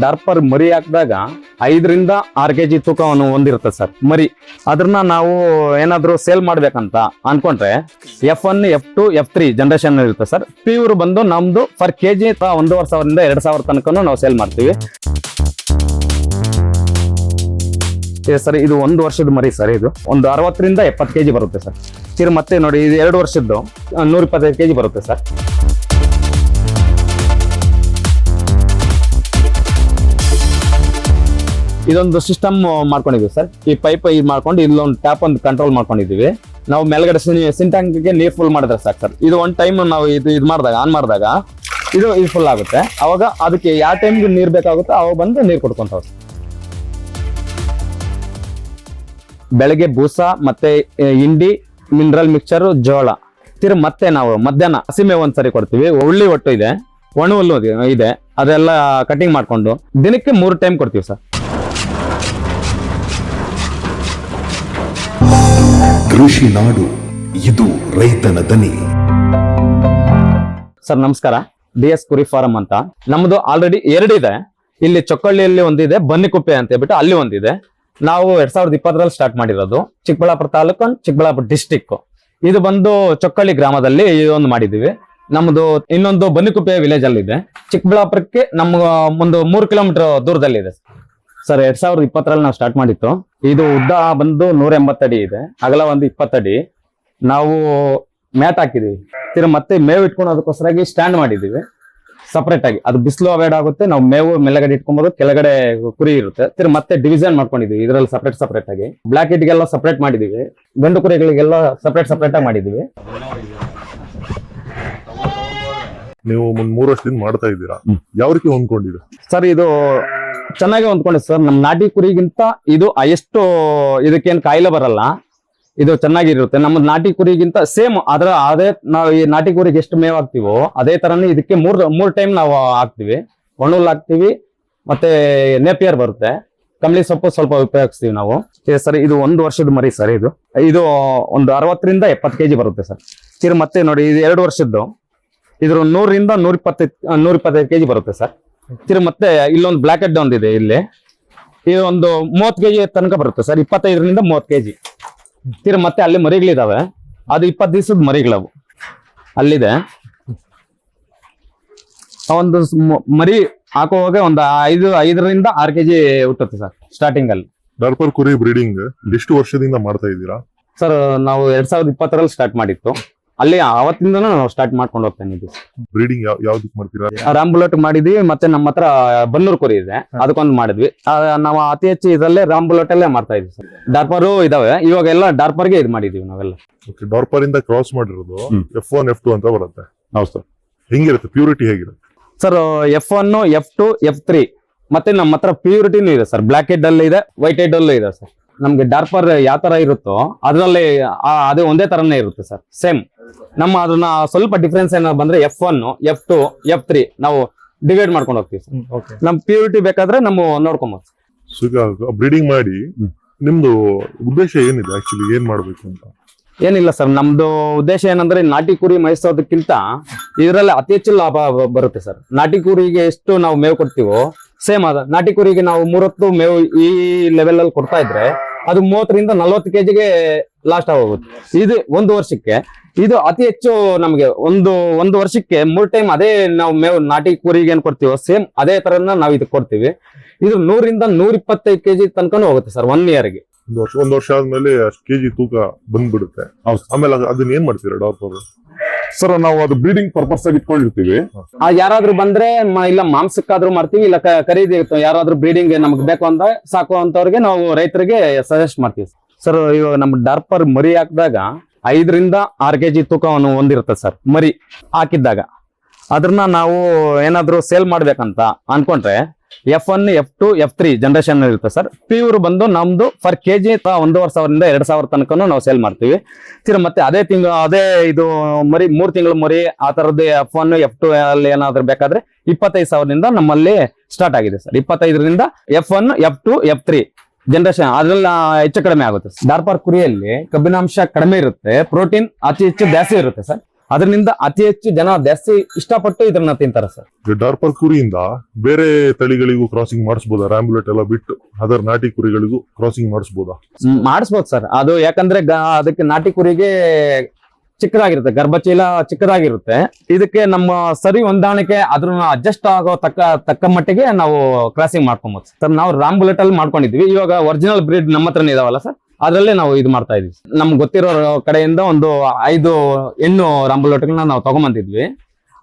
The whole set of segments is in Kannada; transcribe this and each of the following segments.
ಡಾರ್ಪರ್ ಮರಿ ಹಾಕಿದಾಗ ಐದರಿಂದ ಆರು ಕೆಜಿ ತೂಕವನ್ನು ಹೊಂದಿರುತ್ತೆ ಸರ್, ಮರಿ. ಅದನ್ನ ನಾವು ಏನಾದರೂ ಸೇಲ್ ಮಾಡ್ಬೇಕಂತ ಅನ್ಕೊಂಡ್ರೆ F one F two F three generation ಇರುತ್ತೆ ಸರ್. ಪ್ಯೂರ್ ಬಂದು ನಮ್ದು ಜಿ ಕೆಜಿ ಒಂದೂವರೆ ಸಾವಿರದಿಂದ ಎರಡು ಸಾವಿರ ತನಕ ನಾವು ಸೇಲ್ ಮಾಡ್ತೀವಿ. ಸರ್, ಇದು ಒಂದು ವರ್ಷದ ಮರಿ ಸರ್ ಇದು. ಒಂದು ಅರವತ್ತರಿಂದ ಎಪ್ಪತ್ತು ಕೆಜಿ ಬರುತ್ತೆ ಸರ್. ತಿರು ಮತ್ತೆ ನೋಡಿ, ಇದು ಎರಡು ವರ್ಷದ್ದು, ನೂರ ಇಪ್ಪತ್ತೈದು ಕೆಜಿ ಬರುತ್ತೆ ಸರ್. ಇದೊಂದು ಸಿಸ್ಟಮ್ ಮಾಡ್ಕೊಂಡಿದ್ದೀವಿ ಸರ್ ಈ ಪೈಪ್ ಇದು ಮಾಡ್ಕೊಂಡು ಇಲ್ಲೊಂದು ಟ್ಯಾಪ್ ಒಂದು ಕಂಟ್ರೋಲ್ ಮಾಡ್ಕೊಂಡಿದ್ದೀವಿ. ನಾವು ಮೇಲ್ಗಡೆ ಸಿಂಟ್ಯಾಂಕ್ಗೆ ನೀರು ಫುಲ್ ಮಾಡಿದ್ರೆ ಸಾಕು ಸರ್ ಇದು ಒಂದು ಟೈಮ್ ನಾವು ಇದು ಇದು ಮಾಡಿದಾಗ ಆನ್ ಮಾಡಿದಾಗ ಇದು ಇದು ಫುಲ್ ಆಗುತ್ತೆ. ಅವಾಗ ಅದಕ್ಕೆ ಯಾವ ಟೈಮ್ಗೆ ನೀರು ಬೇಕಾಗುತ್ತೋ ಅವಾಗ ಬಂದು ನೀರು ಕೊಟ್ಕೊಂತ ಬೆಳಗ್ಗೆ ಬೂಸ ಮತ್ತೆ ಹಿಂಡಿ ಮಿನರಲ್ ಮಿಕ್ಸರ್ ಜೋಳ. ತಿರು ಮತ್ತೆ ನಾವು ಮಧ್ಯಾಹ್ನ ಹಸಿಮೆ ಒಂದ್ಸರಿ ಕೊಡ್ತೀವಿ. ಉಳ್ಳಿ ಒಟ್ಟು ಇದೆ. ಒಣ ಹುಲ್ಲು ಇದೆ. ಅದೆಲ್ಲ ಕಟಿಂಗ್ ಮಾಡ್ಕೊಂಡು ದಿನಕ್ಕೆ ಮೂರು ಟೈಮ್ ಕೊಡ್ತೀವಿ ಸರ್ ಕೃಷಿ ನಾಡು, ಇದು ರೈತನ ದನಿ. ಸರ್, ನಮಸ್ಕಾರ. ಡಿ ಎಸ್ ಕುರಿ ಫಾರಂ ಅಂತ. ನಮ್ದು ಆಲ್ರೆಡಿ ಎರಡಿದೆ ಇಲ್ಲಿ ಚೊಕ್ಕಳ್ಳಿಯಲ್ಲಿ ಒಂದಿದೆ, ಬನ್ನಿಕುಪ್ಪೆ ಅಂತ ಹೇಳ್ಬಿಟ್ಟು ಅಲ್ಲಿ ಒಂದಿದೆ. ನಾವು ಎರಡ್ ಸಾವಿರದ ಇಪ್ಪತ್ತರಲ್ಲಿ ಸ್ಟಾರ್ಟ್ ಮಾಡಿರೋದು. ಚಿಕ್ಕಬಳ್ಳಾಪುರ ತಾಲೂಕು ಚಿಕ್ಕಬಳ್ಳಾಪುರ ಡಿಸ್ಟಿಕ್ ಇದು ಬಂದು ಚೊಕ್ಕಳ್ಳಿ ಗ್ರಾಮದಲ್ಲಿ ಇದೊಂದು ಮಾಡಿದೀವಿ ನಮ್ದು ಇನ್ನೊಂದು ಬನ್ನಿಕುಪ್ಪೆ ವಿಲೇಜ್ ಅಲ್ಲಿ ಇದೆ. ಚಿಕ್ಕಬಳ್ಳಾಪುರಕ್ಕೆ ನಮ್ಮ ಒಂದು ಮೂರು ಕಿಲೋಮೀಟರ್ ದೂರದಲ್ಲಿದೆ ಸರ್, ಎರಡ್ ಸಾವಿರದ ಇಪ್ಪತ್ತರಲ್ಲಿ ನಾವು ಸ್ಟಾರ್ಟ್ ಮಾಡಿತ್ತು ಇದು ಉದ್ದ ಬಂದು ನೂರ ಎಂಬತ್ತಡಿ ಇದೆ. ಅಗಲ ಒಂದು ಇಪ್ಪತ್ತಡಿ ನಾವು ಮ್ಯಾಟ್ ಹಾಕಿದೀವಿ. ತಿರು ಮತ್ತೆ ಮೇವು ಇಟ್ಕೊಳೋದಕ್ಕೋಸ್ಕರಾಗಿ ಸ್ಟ್ಯಾಂಡ್ ಮಾಡಿದೀವಿ. ಸಪ್ರೇಟ್ ಆಗಿ. ಅದು ಬಿಸಿಲು ಅವಾಯ್ಡ್ ಆಗುತ್ತೆ. ನಾವು ಮೇವು ಮೇಲ್ಗಡೆ ಇಟ್ಕೊಂಬೋದು ಕೆಳಗಡೆ ಕುರಿ ಇರುತ್ತೆ. ತಿರು ಮತ್ತೆ ಡಿವಿಷನ್ ಮಾಡ್ಕೊಂಡಿದೀವಿ. ಇದರಲ್ಲಿ ಸಪ್ರೇಟ್ ಸಪ್ರೇಟ್ ಆಗಿ. ಬ್ಲಾಕ್ ಇಟ್ಗೆಲ್ಲ ಸಪ್ರೇಟ್ ಮಾಡಿದೀವಿ. ಗಂಡು ಕುರಿಗಳಿಗೆಲ್ಲ ಸಪ್ರೇಟ್ ಸಪ್ರೇಟ್ ಆಗಿ ಮಾಡಿದೀವಿ. ನೀವು ಮೂರು ವರ್ಷದಿಂದ ಮಾಡ್ತಾ ಇದ್ದೀರಾ. ಯಾವ ರೀತಿ ಹೊಂದ್ಕೊಂಡಿದೆ ಸರ್ ಇದು ಚೆನ್ನಾಗಿ ಹೊಂದ್ಕೊಂಡಿದೆ ಸರ್ ನಮ್ಮ ನಾಟಿ ಕುರಿಗಿಂತ ಇದು ಎಷ್ಟು ಇದಕ್ಕೇನು ಕಾಯಿಲೆ ಬರಲ್ಲ. ಇದು ಚೆನ್ನಾಗಿರುತ್ತೆ. ನಮ್ಮ ನಾಟಿ ಕುರಿಗಿಂತ ಸೇಮ್ ಅದರ ಅದೇ ನಾವು ಈ ನಾಟಿ ಕುರಿಗೆ ಎಷ್ಟು ಮೇವ್ ಹಾಕ್ತಿವೋ ಅದೇ ತರನೇ ಇದಕ್ಕೆ ಮೂರ್ ಮೂರ್ ಟೈಮ್ ನಾವು ಹಾಕ್ತಿವಿ. ಒಣಹುಲ್ ಹಾಕ್ತಿವಿ. ಮತ್ತೆ ನೇಪಿಯರ್ ಬರುತ್ತೆ. ಕಂಬಳಿ ಸೊಪ್ಪು ಸ್ವಲ್ಪ ಉಪಯೋಗಿಸ್ತೀವಿ ನಾವು. ಸರ್ ಇದು ಒಂದು ವರ್ಷದ ಮರಿ ಸರ್ ಇದು. ಇದು ಒಂದು ಅರವತ್ತರಿಂದ ಎಪ್ಪತ್ತು ಕೆಜಿ ಬರುತ್ತೆ ಸರ್ ತಿರು ಮತ್ತೆ ನೋಡಿ, ಇದು ಎರಡು ವರ್ಷದ್ದು. ಇದ್ರ ನೂರರಿಂದ ನೂರ ಇಪ್ಪತ್ತೈದು ನೂರ ಇಪ್ಪತ್ತೈದು ಕೆಜಿ ಬರುತ್ತೆ ಸರ್ ತಿರು ಮತ್ತೆ ಇಲ್ಲೊಂದು ಬ್ಲಾಕ್ ಹೆಡ್ ಒಂದಿದೆ ಇಲ್ಲಿ. ಇದು ಒಂದು ಮೂವತ್ತು ಕೆಜಿ ತನಕ ಬರುತ್ತೆ ಸರ್ ಇಪ್ಪತ್ತೈದರಿಂದ ಮೂವತ್ತು ಕೆಜಿ. ತಿರು ಮತ್ತೆ ಅಲ್ಲಿ ಮರಿಗಳಿದಾವೆ. ಅದು ಇಪ್ಪತ್ತು ದಿವಸದ ಮರಿಗಳವು ಅಲ್ಲಿದೆ. ಒಂದು ಮರಿ ಹಾಕುವಾಗ ಒಂದು ಐದು ಐದರಿಂದ ಆರು ಕೆಜಿ ಹುಟ್ಟುತ್ತೆ ಸರ್ ಸ್ಟಾರ್ಟಿಂಗ್ ಅಲ್ಲಿ. ಡರ್ಪರ್ ಕುರಿ ಬ್ರೀಡಿಂಗ್ ಎಷ್ಟು ವರ್ಷದಿಂದ ಮಾಡ್ತಾ ಇದ್ದೀರಾ? ಸರ್ ನಾವು ಎರಡ್ ಸಾವಿರದ ಇಪ್ಪತ್ತರಲ್ಲಿ ಸ್ಟಾರ್ಟ್ ಮಾಡಿತ್ತು ಅಲ್ಲಿ ಅವತ್ತಿಂದ ನಾವು ಸ್ಟಾರ್ಟ್ ಮಾಡ್ಕೊಂಡು ಹೋಗ್ತಾ ಇದ್ದೀವಿ. ಬ್ರೀಡಿಂಗ್ ಯಾವ ಮಾಡ್ತೀರಾ? ರಾಮ್ ಮಾಡಿದ್ವಿ ಮತ್ತೆ ನಮ್ಮ ಹತ್ರ ಬನ್ನೂರು ಕುರಿ ಇದೆ. ಅದಕ್ಕೊಂದು ಮಾಡಿದ್ವಿ. ಆ, ನಾವು ಅತಿ ಹೆಚ್ಚು ಇದರಲ್ಲೇ ರಾಂಬುಲಟ್ ಅಲ್ಲೇ ಮಾಡ್ತಾ ಇದ್ವಿ ಸರ್. ಡಾರ್ಪರು ಇದಾವೆ. ಇವಾಗ ಎಲ್ಲ ಡಾರ್ಪರ್ಗೆ ಇದು ಮಾಡಿದೀವಿ ನಾವೆಲ್ಲ. ಓಕೆ ಡಾರ್ಪರ್ ಇಂದ ಕ್ರಾಸ್ ಮಾಡಿರೋದು hmm. F one F two ಅಂತ ಬರುತ್ತೆ. ಹೌದು ಸರ್. ಹೆಂಗಿರುತ್ತೆ? ಪ್ಯೂರಿಟಿ ಹೇಗಿರುತ್ತೆ? Sir F one F two F three ಮತ್ತೆ ನಮ್ಮ ಹತ್ರ ಪ್ಯೂರಿಟಿನೂ ಇದೆ ಸರ್. ಬ್ಲಾಕ್ ಹೆಡ್ ಅಲ್ಲೇ ಇದೆ ವೈಟ್ ಹೆಡ್ ಅಲ್ಲೇ ಇದೆ ಸರ್. ನಮ್ಗೆ ಡಾರ್ಪರ್ ಯಾವ ತರ ಇರುತ್ತೋ ಅದರಲ್ಲಿ ಅದೇ ಒಂದೇ ತರನೇ ಇರುತ್ತೆ ಸರ್ ಸೇಮ್ ನಮ್ಮ ಅದನ್ನ ಸ್ವಲ್ಪ ಡಿಫ್ರೆನ್ಸ್ ಏನಾದ್ರು ಬಂದ್ರೆ F one F two F three ನಾವು ಡಿವೈಡ್ ಮಾಡ್ಕೊಂಡು ಹೋಗ್ತೀವಿ ಸರ್ ನಮ್ ಪ್ಯೂರಿಟಿ ಬೇಕಾದ್ರೆ ನಮ್ಮ ನೋಡ್ಕೊಂಬೋದು ಬ್ರೀಡಿಂಗ್ ಮಾಡಿ. ನಿಮ್ದು ಉದ್ದೇಶ ಏನಿದೆ ಆಕ್ಚುಲಿ ಏನ್ ಮಾಡ್ಬೇಕು ಅಂತ? ಏನಿಲ್ಲ ಸರ್ ನಮ್ದು ಉದ್ದೇಶ ಏನಂದ್ರೆ ನಾಟಿ ಕುರಿ ಮೇಯಿಸೋದಕ್ಕಿಂತ ಇದರಲ್ಲಿ ಅತಿ ಹೆಚ್ಚು ಲಾಭ ಬರುತ್ತೆ ಸರ್ ನಾಟಿ ಕುರಿಗೆ ಎಷ್ಟು ನಾವು ಮೇವು ಕೊಡ್ತೀವೋ ಸೇಮ್ ಅದ. ನಾಟಿ ಕುರಿಗೆ ನಾವು ಮೂರತ್ತು ಮೇವು ಈ ಲೆವೆಲ್ ಅಲ್ಲಿ ಕೊಡ್ತಾ ಇದ್ರೆ ಅದು ಮೂವತ್ತರಿಂದ ನಲ್ವತ್ತು ಕೆಜಿಗೆ ಲಾಸ್ಟ್ ಆಗೋಗುತ್ತೆ. ಇದು ಒಂದು ವರ್ಷಕ್ಕೆ ಇದು ಅತಿ ಹೆಚ್ಚು ನಮಗೆ ಒಂದು ಒಂದು ವರ್ಷಕ್ಕೆ ಮೂರ್ ಟೈಮ್ ಅದೇ ನಾವು ಮೇವು ನಾಟಿ ಕುರಿಗೆ ಏನ್ ಕೊಡ್ತೀವೋ ಸೇಮ್ ಅದೇ ತರನ ನಾವು ಇದಕ್ಕೆ ಕೊಡ್ತೀವಿ. ಇದು ನೂರಿಂದ ನೂರ ಇಪ್ಪತ್ತೈದು ಕೆಜಿ ತನಕನೂ ಹೋಗುತ್ತೆ ಸರ್ ಒನ್ ಇಯರ್ಗೆ ಒಂದು ವರ್ಷ ಒಂದು ವರ್ಷ ಆದ್ಮೇಲೆ ಅಷ್ಟು ಕೆಜಿ ತೂಕ ಬಂದ್ಬಿಡುತ್ತೆ. ಆಮೇಲೆ ಅದ್- ಅದನ್ನ ಏನ್ ಮಾಡ್ತೀರಾ ಡಾರ್ಪರ್ ಸರ್ ನಾವು ಅದು ಬ್ರೀಡಿಂಗ್ ಪರ್ಪಸ್ ಆಗಿ ಇಟ್ಕೊಂಡಿರ್ತೀವಿ. ಆ ಯಾರಾದ್ರೂ ಬಂದ್ರೆ ಮ- ಇಲ್ಲ ಮಾಂಸಕ್ಕಾದ್ರೂ ಮಾಡ್ತೀವಿ ಇಲ್ಲ ಕ- ಖರೀದಿ ಯಾರಾದ್ರೂ ಬ್ರೀಡಿಂಗ್ ನಮ್ಗೆ ಬೇಕು ಅಂತ ಸಾಕು ಅಂತವ್ರಿಗೆ ನಾವು ರೈತರಿಗೆ ಸಜೆಸ್ಟ್ ಮಾಡ್ತೀವಿ. ಸರ್ ಇವಾಗ ನಮ್ಮ ಡಾರ್ಪರ್ ಮರಿ ಹಾಕಿದಾಗ ಐದರಿಂದ ಆರು ಕೆಜಿ ತೂಕವನ್ನು ಹೊಂದಿರುತ್ತೆ ಸರ್ ಮರಿ ಹಾಕಿದ್ದಾಗ. ಅದನ್ನ ನಾವು ಏನಾದ್ರೂ ಸೇಲ್ ಮಾಡ್ಬೇಕಂತ ಅನ್ಕೊಂಡ್ರೆ F one F two F three generation ಇರುತ್ತೆ ಸರ್ ಪ್ಯೂರ್ ಬಂದು ನಮ್ದು ಫರ್ ಕೆಜಿ ಒಂದೂವರೆ ಸಾವಿರದಿಂದ ಎರಡು ಸಾವಿರ ತನಕ ನಾವು ಸೇಲ್ ಮಾಡ್ತೀವಿ. ತಿರು ಮತ್ತೆ ಅದೇ ತಿಂಗಳು, ಅದೇ ಇದು ಮರಿ, ಮೂರ್ ತಿಂಗಳು ಮರಿ ಆ ತರದ್ದು ಎಫ್ ಒನ್ ಎಫ್ ಟು ಅಲ್ಲಿ ಏನಾದ್ರು ಬೇಕಾದ್ರೆ ಇಪ್ಪತ್ತೈದು ಸಾವಿರದಿಂದ ನಮ್ಮಲ್ಲಿ ಸ್ಟಾರ್ಟ್ ಆಗಿದೆ ಸರ್ ಇಪ್ಪತ್ತೈದರಿಂದ F one F two F three generation ಅದ್ರಲ್ಲಿ ಹೆಚ್ಚು ಕಡಿಮೆ ಆಗುತ್ತೆ ಡಾರ್ಪಾರ್ ಕುರಿಯಲ್ಲಿ ಕಬ್ಬಿನಾಂಶ ಕಡಿಮೆ ಇರುತ್ತೆ, ಪ್ರೋಟೀನ್ ಅತಿ ಹೆಚ್ಚು ಜಾಸ್ತಿ ಇರುತ್ತೆ ಸರ್ ಅದರಿಂದ ಅತಿ ಹೆಚ್ಚು ಜನ ಜಾಸ್ತಿ ಇಷ್ಟಪಟ್ಟು ಇದನ್ನ ತಿಂತಾರೆ ಸರ್. ಡಾರ್ಪರ್ ಕುರಿಯಿಂದ ಬೇರೆ ತಳಿಗಳಿಗೂ ಕ್ರಾಸಿಂಗ್ ಮಾಡಿಸಬಹುದಾ ರಾಂಬುಲೆಟ್ ಎಲ್ಲ ಬಿಟ್ಟು ಅದರ ನಾಟಿ ಕುರಿಗಳಿಗೂ ಕ್ರಾಸಿಂಗ್ ಮಾಡಿಸಬಹುದಾ ಮಾಡಿಸ್ಬೋದು ಸರ್. ಅದು ಯಾಕಂದ್ರೆ ಗ- ಅದಕ್ಕೆ ನಾಟಿ ಕುರಿಗೆ ಚಿಕ್ಕದಾಗಿರುತ್ತೆ ಗರ್ಭಚೀಲ ಚಿಕ್ಕದಾಗಿರುತ್ತೆ. ಇದಕ್ಕೆ ನಮ್ಮ ಸರಿ ಹೊಂದಾಣಿಕೆ ಅದ್ರ ಅಡ್ಜಸ್ಟ್ ಆಗೋ ತಕ್ಕ ತಕ್ಕ ಮಟ್ಟಿಗೆ ನಾವು ಕ್ರಾಸಿಂಗ್ ಮಾಡ್ಕೊಬೋದು ಸರ್. ನಾವು ರಾಮ್ ಬುಲೆಟ್ ಅಲ್ಲಿ ಮಾಡ್ಕೊಂಡಿದ್ವಿ. ಇವಾಗ ಒರಿಜಿನಲ್ ಬ್ರೀಡ್ ನಮ್ಮ ಹತ್ರನೇ ಇದಾವಲ್ಲ ಸರ್. ಅದರಲ್ಲೇ ನಾವು ಇದು ಮಾಡ್ತಾ ಇದೀವಿ. ನಮ್ಗೆ ಗೊತ್ತಿರೋ ಕಡೆಯಿಂದ ಒಂದು ಐದು ಹೆಣ್ಣು ರಂಬು ಲೋಟಗಳನ್ನ ನಾವು ತಗೊಂಬಂದಿದ್ವಿ.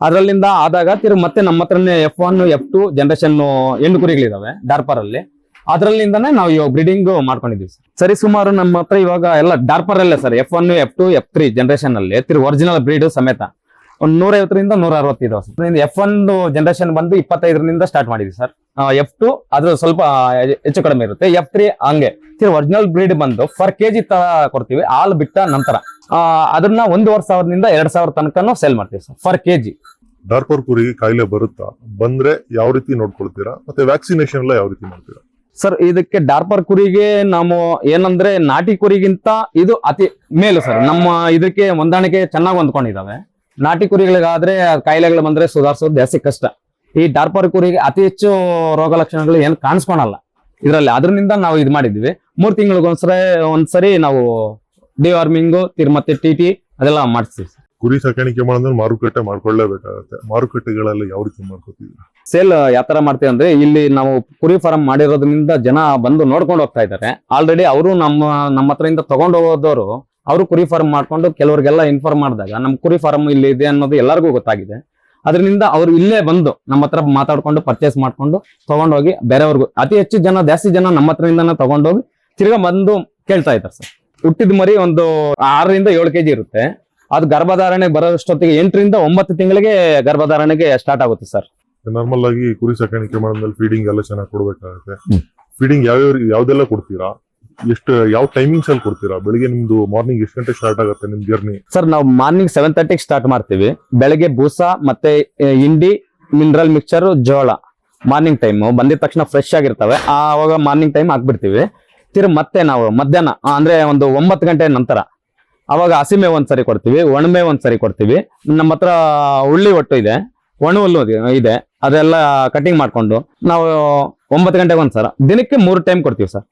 ಅದರಲ್ಲಿಂದ ಆದಾಗ ತಿರುಗಿ ಮತ್ತೆ ನಮ್ಮ ಹತ್ರನೇ F one F two generation ಹೆಣ್ಣು ಕುರಿಗಳಿದಾವೆ ಡಾರ್ಪರ್ ಅಲ್ಲಿ ಅದರಲ್ಲಿಂದಾನೇ ನಾವು ಇವಾಗ ಬ್ರೀಡಿಂಗ್ ಮಾಡ್ಕೊಂಡಿದ್ವಿ ಸರ್. ಸರಿ, ಸುಮಾರು ನಮ್ಮ ಹತ್ರ ಇವಾಗ ಎಲ್ಲ ಡಾರ್ಪರ್ ಅಲ್ಲೇ sir. F one F two F three generation ಅಲ್ಲಿ. ತಿರು ಒರಿಜಿನಲ್ ಬ್ರೀಡ್ ಸಮೇತ. ಒಂದು ನೂರೈವತ್ತರಿಂದ ನೂರ ಅರವತ್ತು ಇದಾವೆ ಸರ್. ಎಫ್ ಒನ್ ಜನರೇಷನ್ ಬಂದು ಇಪ್ಪತ್ತೈದರಿಂದ ಸ್ಟಾರ್ಟ್ ಮಾಡಿದ್ವಿ ಸರ್. ಎಫ್ ಟು ಅದ್ರ ಸ್ವಲ್ಪ ಹೆಚ್ಚು ಕಡಿಮೆ ಇರುತ್ತೆ. ಎಫ್ ತ್ರೀ ಹಂಗೆ. ಒರಿಜಿನಲ್ ಬ್ರೀಡ್ ಬಂದು ಫರ್ ಕೆಜಿ ತರ ಕೊಡ್ತೀವಿ. ಹಾಲು ಬಿಟ್ಟ ನಂತರ ಅದನ್ನ ಒಂದೂವರೆ ಸಾವಿರದಿಂದ ಎರಡ್ ಸಾವಿರ ತನಕನೂ ಸೇಲ್ ಮಾಡ್ತೀವಿ ಸರ್ ಫರ್ ಕೆಜಿ ಡಾರ್ಪರ್ ಕುರಿಗೆ ಕಾಯಿಲೆ ಬರುತ್ತಾ? ಬಂದ್ರೆ ಯಾವ ರೀತಿ ನೋಡ್ಕೊಳ್ತೀರಾ? ಮತ್ತೆ ವ್ಯಾಕ್ಸಿನೇಷನ್ ಎಲ್ಲ ಯಾವ ರೀತಿ ಮಾಡ್ತೀರಾ? ಸರ್ ಇದಕ್ಕೆ ಡಾರ್ಪರ್ ಕುರಿಗೆ ನಾವು ಏನಂದ್ರೆ ನಾಟಿ ಕುರಿಗಿಂತ ಇದು ಅತಿ ಮೇಲು ಸರ್. ನಮ್ಮ ಇದಕ್ಕೆ ಹೊಂದಾಣಿಕೆ ಚೆನ್ನಾಗಿ ಹೊಂದ್ಕೊಂಡಿದ್ದಾವೆ. ನಾಟಿ ಕುರಿಗಳಿಗಾದ್ರೆ ಕಾಯಿಲೆಗಳು ಬಂದ್ರೆ ಸುಧಾರಿಸೋದು ಜಾಸ್ತಿ ಕಷ್ಟ. ಈ ಡಾರ್ಪರ್ ಕುರಿಗೆ ಅತಿ ಹೆಚ್ಚು ರೋಗ ಲಕ್ಷಣಗಳು ಏನು ಕಾಣಿಸ್ಕೊಳಲ್ಲ. ಇದರಲ್ಲಿ ಅದರಿಂದ ನಾವು ಇದು ಮಾಡಿದ್ವಿ. ಮೂರು ತಿಂಗಳಿಗೊಂದ್ಸರಿ ಒಂದ್ಸರಿ ನಾವು ಡಿವಾರ್ಮಿಂಗು ತಿರ್ ಮತ್ತೆ ಟಿ ಟಿ ಅದೆಲ್ಲ ಮಾಡಿಸ್ತೀವಿ ಕುರಿ ಸಾಕಾಣಿಕೆ ಮಾಡಿದ್ರೆ ಮಾರುಕಟ್ಟೆ ಮಾಡ್ಕೊಳ್ಳೇಬೇಕಾಗುತ್ತೆ. ಮಾರುಕಟ್ಟೆಗಳಲ್ಲಿ ಯಾವ ರೀತಿ ಮಾಡ್ಕೋತೀವಿ? ಸೇಲ್ ಯಾವ ತರ ಮಾಡ್ತೀವಿ ಅಂದ್ರೆ ಇಲ್ಲಿ ನಾವು ಕುರಿ ಫಾರ್ಮ್ ಮಾಡಿರೋದ್ರಿಂದ ಜನ ಬಂದು ನೋಡ್ಕೊಂಡು ಹೋಗ್ತಾ ಇದ್ದಾರೆ. ಆಲ್ರೆಡಿ ಅವರು ನಮ್ಮ ನಮ್ಮ ಹತ್ರದಿಂದ ತಗೊಂಡು ಹೋದವರು ಅವರು ಕುರಿ ಫಾರ್ಮ್ ಮಾಡ್ಕೊಂಡು ಕೆಲವರಿಗೆಲ್ಲ ಇನ್ಫಾರ್ಮ್ ಮಾಡಿದಾಗ ನಮ್ಮ ಕುರಿ ಫಾರ್ಮ್ ಇಲ್ಲಿ ಇದೆ ಅನ್ನೋದು ಎಲ್ಲರಿಗೂ ಗೊತ್ತಾಗಿದೆ. ಅದರಿಂದ ಅವರು ಇಲ್ಲೇ ಬಂದು ನಮ್ಮ ಹತ್ರ ಮಾತಾಡ್ಕೊಂಡು ಪರ್ಚೇಸ್ ಮಾಡ್ಕೊಂಡು ತಗೊಂಡೋಗಿ ಬೇರೆಯವ್ರಿಗೂ. ಅತಿ ಹೆಚ್ಚು ಜನ ಜಾಸ್ತಿ ಜನ ನಮ್ಮ ಹತ್ರದಿಂದನೇ ತಗೊಂಡೋಗಿ ತಿರ್ಗಾ ಬಂದು ಕೇಳ್ತಾ ಇದ್ದಾರೆ ಸರ್. ಹುಟ್ಟಿದ ಮರಿ ಒಂದು ಆರರಿಂದ ಏಳು ಕೆಜಿ ಇರುತ್ತೆ. ಅದು ಗರ್ಭಧಾರಣೆ ಬರೋಷ್ಟೊತ್ತಿಗೆ ಎಂಟರಿಂದ ಒಂಬತ್ತು ತಿಂಗಳಿಗೆ ಗರ್ಭಧಾರಣೆಗೆ ಸ್ಟಾರ್ಟ್ ಆಗುತ್ತೆ ಸರ್. ನಾರ್ಮಲ್ ಆಗಿ ಕುರಿ ಸಾಕಾಣಿಕೆ ಮಾಡಿದ್ಮೇಲೆ ಫೀಡಿಂಗ್ ಎಲ್ಲ ಚೆನ್ನಾಗಿ ಕೊಡ್ಬೇಕಾಗುತ್ತೆ. ಫೀಡಿಂಗ್ ಯಾವ್ಯಾವ ಯಾವ್ದೆಲ್ಲ ಕೊಡ್ತೀರಾ? ಎಷ್ಟು, ಯಾವ ಟೈಮಿಂಗ್ಸ್ ಅಲ್ಲಿ ಕೊಡ್ತೀರಾ? ಬೆಳಿಗ್ಗೆ ನಿಮ್ದು ಮಾರ್ನಿಂಗ್ ಎಷ್ಟು ಗಂಟೆ ಸ್ಟಾರ್ಟ್ ಆಗುತ್ತೆ ನಿಮ್ ಜರ್ನಿ ಸರ್ ನಾವು ಮಾರ್ನಿಂಗ್ ಸೆವೆನ್ ತರ್ಟಿಗೆ ಸ್ಟಾರ್ಟ್ ಮಾಡ್ತೀವಿ. ಬೆಳಗ್ಗೆ ಬೂಸ, ಮತ್ತೆ ಇಂಡಿ ಮಿನರಲ್ ಮಿಕ್ಸರ್ ಜೋಳ. ಮಾರ್ನಿಂಗ್ ಟೈಮ್ ಬಂದಿದ ತಕ್ಷಣ ಫ್ರೆಶ್ ಆಗಿರ್ತವೆ. ಆವಾಗ ಮಾರ್ನಿಂಗ್ ಟೈಮ್ ಹಾಕ್ಬಿಡ್ತೀವಿ. ತಿರು ಮತ್ತೆ ನಾವು ಮಧ್ಯಾಹ್ನ ಅಂದ್ರೆ ಒಂದು ಒಂಬತ್ತು ಗಂಟೆ ನಂತರ. ಅವಾಗ ಹಸಿಮೆ ಒಂದ್ಸರಿ ಕೊಡ್ತೀವಿ, ಒಣಮೆ ಒಂದ್ಸರಿ ಕೊಡ್ತೀವಿ. ನಮ್ಮ ಹತ್ರ ಉಳ್ಳಿ ಒಟ್ಟು ಇದೆ. ಒಣ ಹುಲ್ಲು ಇದೆ- ಅದೆಲ್ಲ ಕಟಿಂಗ್ ಮಾಡ್ಕೊಂಡು ನಾವು ಒಂಬತ್ತು ಗಂಟೆಗೆ ಒಂದ್ಸರ ದಿನಕ್ಕೆ ಮೂರು ಟೈಮ್ ಕೊಡ್ತೀವಿ ಸರ್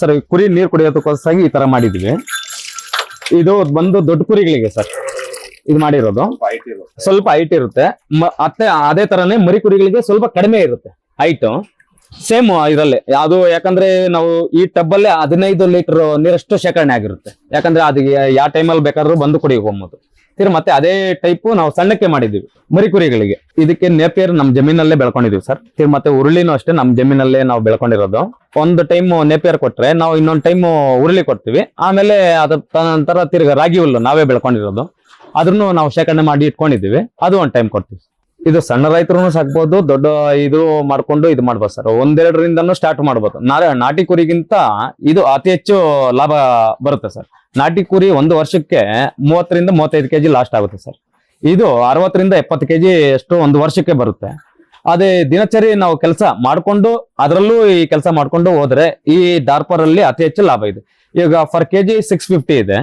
ಸರ್ ಕುರಿ ನೀರು ಕುಡಿಯೋದಕ್ಕೋಸ್ಕರ ಈ ತರ ಮಾಡಿದ್ವಿ. ಇದು ಬಂದು ದೊಡ್ಡ ಕುರಿಗಳಿಗೆ ಸರ್. ಇದು ಮಾಡಿರೋದು. ಸ್ವಲ್ಪ ಹೈಟ್ ಇರುತ್ತೆ. ಮತ್ತೆ ಅದೇ ತರನೇ ಮರಿ ಕುರಿಗಳಿಗೆ ಸ್ವಲ್ಪ ಕಡಿಮೆ ಇರುತ್ತೆ ಹೈಟ್ ಸೇಮ್ ಇದರಲ್ಲಿ. ಅದು ಯಾಕಂದ್ರೆ ನಾವು ಈ ಟಬ್ಬಲ್ಲೇ ಹದಿನೈದು ಲೀಟರ್ ನೀರಷ್ಟು ಶೇಖರಣೆ ಆಗಿರುತ್ತೆ. ಯಾಕಂದ್ರೆ ಅದಕ್ಕೆ ಯಾವ ಟೈಮಲ್ಲಿ ಬೇಕಾದ್ರೂ ಬಂದು ಕುಡಿಯಬಹುದು ತಿರ್ ಮತ್ತೆ ಅದೇ ಟೈಪ್ ನಾವು ಸಣ್ಣಕ್ಕೆ ಮಾಡಿದೀವಿ ಮರಿ ಕುರಿಗಳಿಗೆ ಇದಕ್ಕೆ ನೇಪಿಯರ್ ನಮ್ ಜಮೀನಲ್ಲೇ ಬೆಳ್ಕೊಂಡಿದ್ದೀವಿ ಸರ್. ತಿರ್ ಮತ್ತೆ ಉರುಳಿನೂ ಅಷ್ಟೇ ನಮ್ ಜಮೀನಲ್ಲೇ ನಾವು ಬೆಳ್ಕೊಂಡಿರೋದು. ಒಂದು ಟೈಮ್ ನೇಪಿಯರ್ ಕೊಟ್ರೆ ನಾವು ಇನ್ನೊಂದು ಟೈಮ್ ಉರುಳಿ ಕೊಡ್ತೀವಿ. ಆಮೇಲೆ ಅದರ ನಂತರ ತಿರ್ಗ ರಾಗಿ ಹುಲ್ಲು ನಾವೇ ಬೆಳ್ಕೊಂಡಿರೋದು. ಅದನ್ನು ನಾವು ಶೇಖರಣೆ ಮಾಡಿ ಇಟ್ಕೊಂಡಿದೀವಿ ಅದು ಒಂದು ಟೈಮ್ ಕೊಡ್ತೀವಿ ಇದು ಸಣ್ಣ ರೈತರು ಸಾಕ್ಬೋದು, ದೊಡ್ಡ ಇದು ಮಾಡ್ಕೊಂಡು ಇದು ಮಾಡ್ಬೋದು ಸರ್. ಒಂದೆರಡರಿಂದನೂ ಸ್ಟಾರ್ಟ್ ಮಾಡ್ಬೋದು. ನಾಟಿ ಕುರಿಗಿಂತ ಇದು ಅತಿ ಹೆಚ್ಚು ಲಾಭ ಬರುತ್ತೆ ಸರ್. ನಾಟಿ ಕುರಿ ಒಂದು ವರ್ಷಕ್ಕೆ ಮೂವತ್ತರಿಂದ ಮೂವತ್ತೈದು ಕೆಜಿ ಲಾಸ್ಟ್ ಆಗುತ್ತೆ ಸರ್. ಇದು ಅರವತ್ತರಿಂದ ಎಪ್ಪತ್ತು ಕೆಜಿ ಅಷ್ಟು ಒಂದು ವರ್ಷಕ್ಕೆ ಬರುತ್ತೆ. ಅದೇ ದಿನಚರಿ ನಾವು ಕೆಲಸ ಮಾಡಿಕೊಂಡು, ಅದರಲ್ಲೂ ಈ ಕೆಲಸ ಮಾಡಿಕೊಂಡು ಹೋದ್ರೆ ಈ ಡಾರ್ಪರ್ ಅಲ್ಲಿ ಅತಿ ಹೆಚ್ಚು ಲಾಭ ಇದೆ. ಈಗ ಫರ್ ಕೆಜಿ ಸಿಕ್ಸ್ ಫಿಫ್ಟಿ ಇದೆ.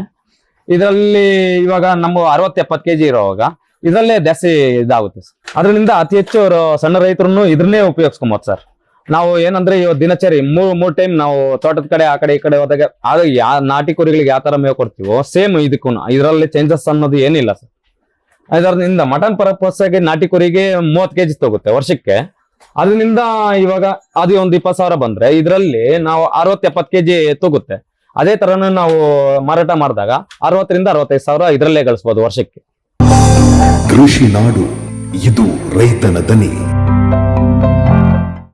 ಇದರಲ್ಲಿ ಇವಾಗ ನಮ್ಮ ಅರವತ್ತು ಎಪ್ಪತ್ತು ಕೆಜಿ ಇರೋವಾಗ ಇದರಲ್ಲೇ ಜಾಸ್ತಿ ಇದಾಗುತ್ತೆ ಸರ್. ಅದರಿಂದ ಅತಿ ಹೆಚ್ಚು ಸಣ್ಣ ರೈತರನ್ನು ಇದನ್ನೇ ಉಪಯೋಗಿಸ್ಕೊಬೋದು ಸರ್. ನಾವು ಏನಂದ್ರೆ ಇವಾಗ ದಿನಚರಿ ಮೂರ್ ಮೂರ್ ಟೈಮ್ ನಾವು ತೋಟದ ಕಡೆ, ಆ ಕಡೆ, ಈ ಕಡೆ ಹೋದಾಗ ಅದು ಯಾ, ನಾಟಿ ಕುರಿಗಳಿಗೆ ಯಾವ ತರ ಮೇವು ಕೊಡ್ತೀವೋ ಸೇಮ್ ಇದಕ್ಕೂ ಇದರಲ್ಲಿ ಚೇಂಜಸ್ ಅನ್ನೋದು ಏನಿಲ್ಲ ಸರ್ ಅದರಿಂದ ಮಟನ್ ಪರ್ಪಸ್ ಆಗಿ ನಾಟಿ ಕುರಿಗೆ ಮೂವತ್ತು ಕೆಜಿ ತಗುತ್ತೆ ವರ್ಷಕ್ಕೆ. ಅದರಿಂದ ಇವಾಗ ಅದು ಒಂದು ಇಪ್ಪತ್ತು ಸಾವಿರ ಬಂದ್ರೆ ಇದರಲ್ಲಿ ನಾವು ಅರವತ್ತು ಎಪ್ಪತ್ತು ಕೆಜಿ ತಗುತ್ತೆ. ಅದೇ ತರನು ನಾವು ಮಾರಾಟ ಮಾಡಿದಾಗ ಅರವತ್ತರಿಂದ ಅರವತ್ತೈದು ಸಾವಿರ ಇದರಲ್ಲೇ ಗಳಿಸ್ಬೋದು ವರ್ಷಕ್ಕೆ. ಕೃಷಿ ನಾಡು, ಇದು ರೈತನ ದನಿ.